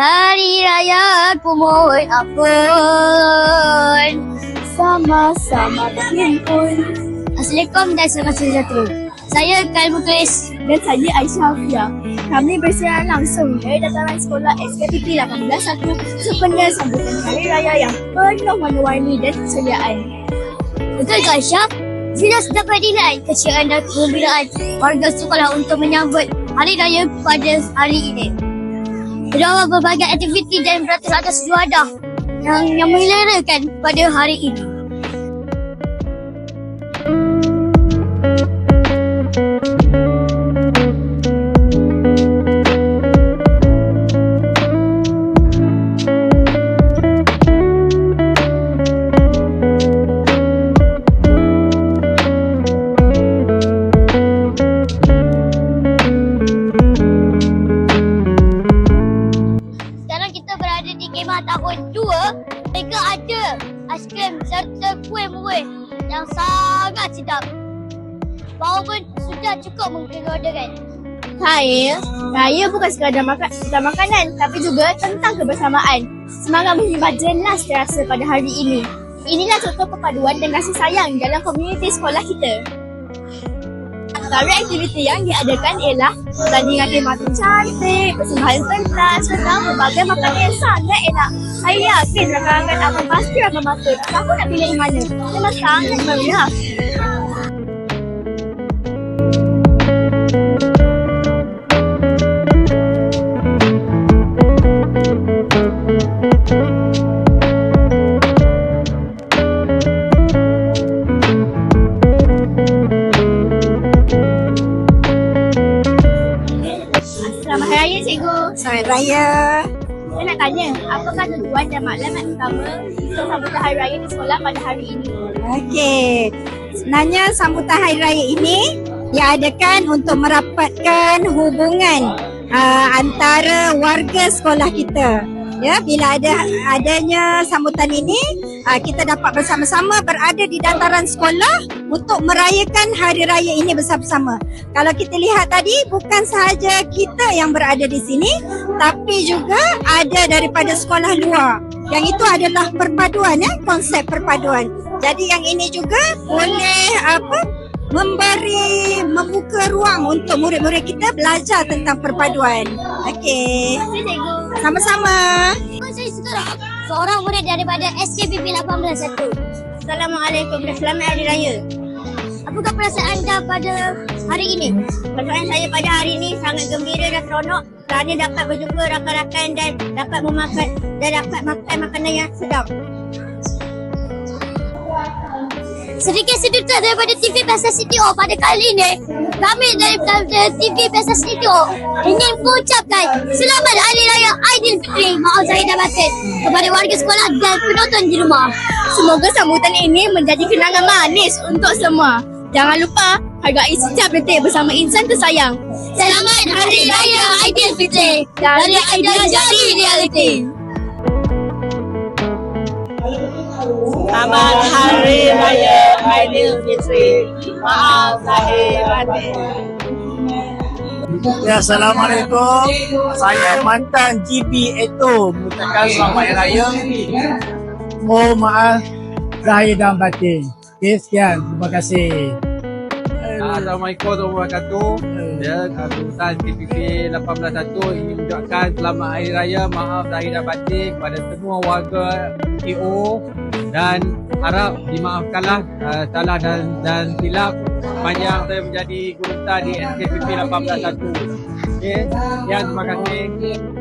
Hari raya aku mohon ampun. Sama-sama berhimpun Assalamualaikum dan selamat sejahtera. Saya Kalbu Tulis. dan saya Aisyah Afia. Kami bersiaran langsung dari dataran sekolah SKPP 181 sepenuh sambutan Hari Raya yang penuh warna-warni dan keceriaan. Betul ke Aisyah? Jelas dapat dinilai keceriaan dan kegembiraan warga sekolah untuk menyambut Hari Raya pada hari ini. Terdapat berbagai aktiviti dan beratus-ratus juadah yang, yang melerakan pada hari ini. Tahun 2. Mereka ada aiskrim serta kuih-muih yang sangat sedap. Bau pun sudah cukup orderkan. Saya, bukan sekadar makan, bukan makanan tapi juga tentang kebersamaan. Semangat menghibah jelas terasa pada hari ini. Inilah contoh perpaduan dan kasih sayang dalam komuniti sekolah kita. Antara aktiviti yang diadakan ialah pertandingan tematik cantik, persembahan pentas serta berbagai makanan yang sangat enak. Saya yakin rakan-rakan akan pasti akan makan. Kamu nak pilih yang mana? Memang sangat meriah. Selamat Raya. Saya nak tanya, apakah tujuan dan maklumat utama untuk sambutan Hari Raya di sekolah pada hari ini? Okey. Sebenarnya sambutan Hari Raya ini diadakan untuk merapatkan hubungan uh, antara warga sekolah kita. Ya, bila ada adanya sambutan ini, uh, kita dapat bersama-sama berada di dataran sekolah untuk merayakan hari raya ini bersama-sama. Kalau kita lihat tadi, bukan sahaja kita yang berada di sini, tapi juga ada daripada sekolah luar. Yang itu adalah perpaduan ya, konsep perpaduan. Jadi yang ini juga boleh apa memberi membuka ruang untuk murid-murid kita belajar tentang perpaduan. Okey. Sama-sama. Saya sekarang seorang murid daripada SKPP 181. Assalamualaikum dan selamat Hari Raya. Apakah perasaan anda pada hari ini? Perasaan saya pada hari ini sangat gembira dan seronok kerana dapat berjumpa rakan-rakan dan dapat memakan dan dapat makan makanan yang sedap. Sedikit seduta daripada TV Pesta CTO pada kali ini Kami daripada TV Pesta CTO Ingin mengucapkan Selamat Hari Raya Aidilfitri Maaf Zahid dan Batin Kepada warga sekolah dan penonton di rumah Semoga sambutan ini menjadi kenangan manis untuk semua. Jangan lupa hargai setiap detik bersama insan tersayang. Selamat Hari Raya Aidilfitri Dari Aidil jadi reality Selamat Hari Raya Aidilfitri. Maaf lahir batin. Ya, Assalamualaikum. Saya mantan GB Eto mengucapkan selamat Hari Raya. Mohon maaf zahir dan batin. Okay, sekian. Terima kasih. Assalamualaikum warahmatullahi wabarakatuh. Ya, Kedutaan KPP 181 ingin mengucapkan selamat Hari Raya, maaf lahir dan batin kepada semua warga KO dan harap dimaafkanlah uh, salah dan dan silap sepanjang saya menjadi gurunta di SKPP 181. Okey, sekian terima kasih.